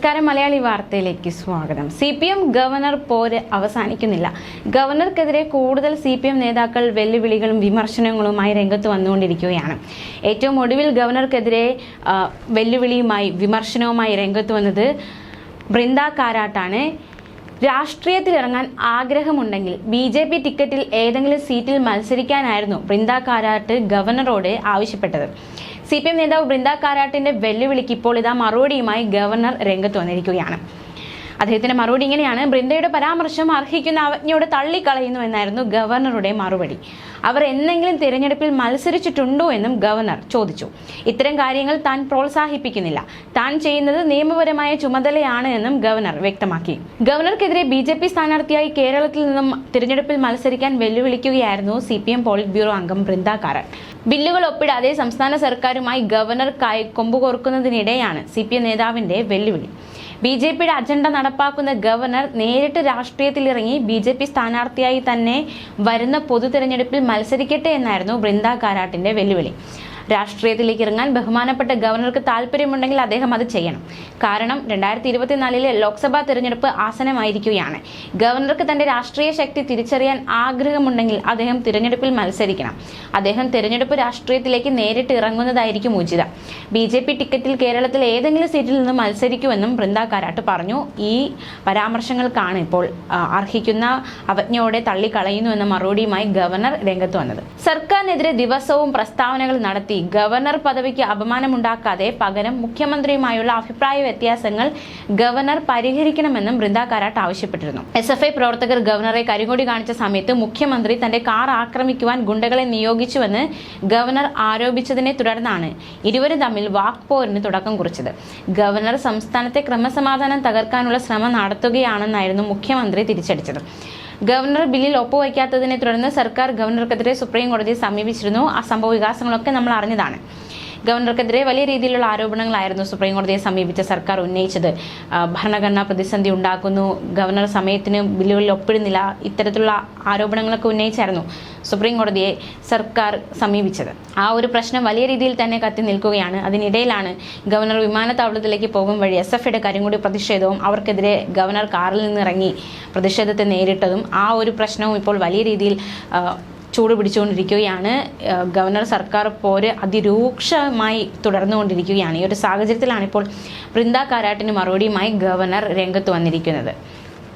നമസ്കാരം മലയാളി വാർത്തയിലേക്ക് സ്വാഗതം. സി പി എം ഗവർണർ പോര് അവസാനിക്കുന്നില്ല. ഗവർണർക്കെതിരെ കൂടുതൽ സി പി എം നേതാക്കൾ വെല്ലുവിളികളും വിമർശനങ്ങളുമായി രംഗത്ത് വന്നുകൊണ്ടിരിക്കുകയാണ്. ഏറ്റവും ഒടുവിൽ ഗവർണർക്കെതിരെ വെല്ലുവിളിയുമായി വിമർശനവുമായി രംഗത്ത് വന്നത് ബൃന്ദ കാരാട്ടാണ്. രാഷ്ട്രീയത്തിൽ ഇറങ്ങാൻ ആഗ്രഹമുണ്ടെങ്കിൽ ബി ജെ പി ടിക്കറ്റിൽ ഏതെങ്കിലും സീറ്റിൽ മത്സരിക്കാനായിരുന്നു ബൃന്ദ കാരാട്ട് ഗവർണറോട് ആവശ്യപ്പെട്ടത്. സി പി എം നേതാവ് ബൃന്ദ കാരാട്ടിന്റെ വെല്ലുവിളിക്ക് ഇപ്പോൾ ഇതാ മറുപടിയുമായി ഗവർണർ രംഗത്ത് വന്നിരിക്കുകയാണ്. അദ്ദേഹത്തിന്റെ മറുപടി ഇങ്ങനെയാണ്. ബൃന്ദയുടെ പരാമർശം അർഹിക്കുന്ന അവജ്ഞയോട് തള്ളിക്കളയുന്നു എന്നായിരുന്നു ഗവർണറുടെ മറുപടി. അവർ എന്തെങ്കിലും തിരഞ്ഞെടുപ്പിൽ മത്സരിച്ചിട്ടുണ്ടോ എന്നും ഗവർണർ ചോദിച്ചു. ഇത്തരം കാര്യങ്ങൾ താൻ പ്രോത്സാഹിപ്പിക്കുന്നില്ല. താൻ ചെയ്യുന്നത് നിയമപരമായ ചുമതലയാണ് എന്നും ഗവർണർ വ്യക്തമാക്കി. ഗവർണർക്കെതിരെ ബി ജെ പി സ്ഥാനാർത്ഥിയായി കേരളത്തിൽ നിന്നും തിരഞ്ഞെടുപ്പിൽ മത്സരിക്കാൻ വെല്ലുവിളിക്കുകയായിരുന്നു C P M polit bureau അംഗം ബൃന്ദ കാരൻ ബില്ലുകൾ ഒപ്പിടാതെ സംസ്ഥാന സർക്കാരുമായി ഗവർണർ കൊമ്പുകോർക്കുന്നതിനിടെയാണ് സി പി എം നേതാവിന്റെ വെല്ലുവിളി. ബി ജെ പിയുടെ അജണ്ട നടപ്പാക്കുന്ന ഗവർണർ നേരിട്ട് രാഷ്ട്രീയത്തിൽ ഇറങ്ങി ബി ജെ പി സ്ഥാനാർത്ഥിയായി തന്നെ വരുന്ന പൊതു തെരഞ്ഞെടുപ്പിൽ മത്സരിക്കട്ടെ എന്നായിരുന്നു ബൃന്ദ കാരാട്ടിന്റെ വെല്ലുവിളി. രാഷ്ട്രീയത്തിലേക്ക് ഇറങ്ങാൻ ബഹുമാനപ്പെട്ട ഗവർണർക്ക് താല്പര്യമുണ്ടെങ്കിൽ അദ്ദേഹം അത് ചെയ്യണം. കാരണം രണ്ടായിരത്തി ഇരുപത്തിനാലിലെ ലോക്സഭാ തെരഞ്ഞെടുപ്പ് ആസനമായിരിക്കുകയാണ്. ഗവർണർക്ക് തന്റെ രാഷ്ട്രീയ ശക്തി തിരിച്ചറിയാൻ ആഗ്രഹമുണ്ടെങ്കിൽ അദ്ദേഹം തിരഞ്ഞെടുപ്പിൽ മത്സരിക്കണം. അദ്ദേഹം തിരഞ്ഞെടുപ്പ് രാഷ്ട്രീയത്തിലേക്ക് നേരിട്ട് ഇറങ്ങുന്നതായിരിക്കും ഉചിതം. ബി ജെ പി ടിക്കറ്റിൽ കേരളത്തിലെ ഏതെങ്കിലും സീറ്റിൽ നിന്ന് മത്സരിക്കുമെന്നും ബൃന്ദ കാരാട്ട് പറഞ്ഞു. ഈ പരാമർശങ്ങൾക്കാണ് ഇപ്പോൾ അർഹിക്കുന്ന അവജ്ഞയോടെ തള്ളിക്കളയുന്നു എന്ന മറുപടിയുമായി ഗവർണർ രംഗത്ത് വന്നത്. സർക്കാരിനെതിരെ ദിവസവും പ്രസ്താവനകൾ നടത്തി ഗവർണർ പദവിക്ക് അപമാനമുണ്ടാക്കാതെ പകരം മുഖ്യമന്ത്രിയുമായുള്ള അഭിപ്രായ വ്യത്യാസങ്ങൾ ഗവർണർ പരിഹരിക്കണമെന്നും ബൃന്ദ കാരാട്ട് ആവശ്യപ്പെട്ടിരുന്നു. എസ് എഫ് ഐ പ്രവർത്തകർ ഗവർണറെ കരിങ്കൊടി കാണിച്ച സമയത്ത് മുഖ്യമന്ത്രി തന്റെ കാർ ആക്രമിക്കുവാൻ ഗുണ്ടകളെ നിയോഗിച്ചുവെന്ന് ഗവർണർ ആരോപിച്ചതിനെ തുടർന്നാണ് ഇരുവരും തമ്മിൽ വാക്പോരിന് തുടക്കം കുറിച്ചത്. ഗവർണർ സംസ്ഥാനത്തെ ക്രമസമാധാനം തകർക്കാനുള്ള ശ്രമം നടത്തുകയാണെന്നായിരുന്നു മുഖ്യമന്ത്രി തിരിച്ചടിച്ചത്. ഗവർണർ ബില്ലിൽ ഒപ്പുവയ്ക്കാത്തതിനെ തുടർന്ന് സർക്കാർ ഗവർണർക്കെതിരെ സുപ്രീം കോടതിയെ സമീപിച്ചിരുന്നു. ആ സംഭവ വികാസങ്ങളൊക്കെ നമ്മൾ അറിഞ്ഞതാണ്. ഗവർണർക്കെതിരെ വലിയ രീതിയിലുള്ള ആരോപണങ്ങളായിരുന്നു സുപ്രീം കോടതിയെ സമീപിച്ച സർക്കാർ ഉന്നയിച്ചത്. ഭരണഘടനാ പ്രതിസന്ധി ഉണ്ടാക്കുന്നു. ഗവർണർ സമയത്തിന് ബില്ലുകളിൽ ഒപ്പിടുന്നില്ല. ഇത്തരത്തിലുള്ള ആരോപണങ്ങളൊക്കെ ഉന്നയിച്ചായിരുന്നു സുപ്രീം കോടതിയെ സർക്കാർ സമീപിച്ചത്. ആ ഒരു പ്രശ്നം വലിയ രീതിയിൽ തന്നെ കത്തി നിൽക്കുകയാണ്. അതിനിടയിലാണ് ഗവർണർ വിമാനത്താവളത്തിലേക്ക് പോകും വഴി എസ് എഫ് ഐയുടെ കരിങ്കുടി പ്രതിഷേധവും അവർക്കെതിരെ ഗവർണർ കാറിൽ നിന്ന് ഇറങ്ങി പ്രതിഷേധത്തെ നേരിട്ടതും ആ ഒരു പ്രശ്നവും ഇപ്പോൾ വലിയ രീതിയിൽ ചൂട് പിടിച്ചുകൊണ്ടിരിക്കുകയാണ്. ഗവർണർ സർക്കാർ പോര് അതിരൂക്ഷമായി തുടർന്നുകൊണ്ടിരിക്കുകയാണ്. ഈ ഒരു സാഹചര്യത്തിലാണ് ഇപ്പോൾ ബൃന്ദ കാരാട്ടിന് മറുപടിയുമായി ഗവർണർ രംഗത്ത് വന്നിരിക്കുന്നത്.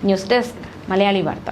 ന്യൂസ് ഡെസ്ക് മലയാളി വാർത്ത.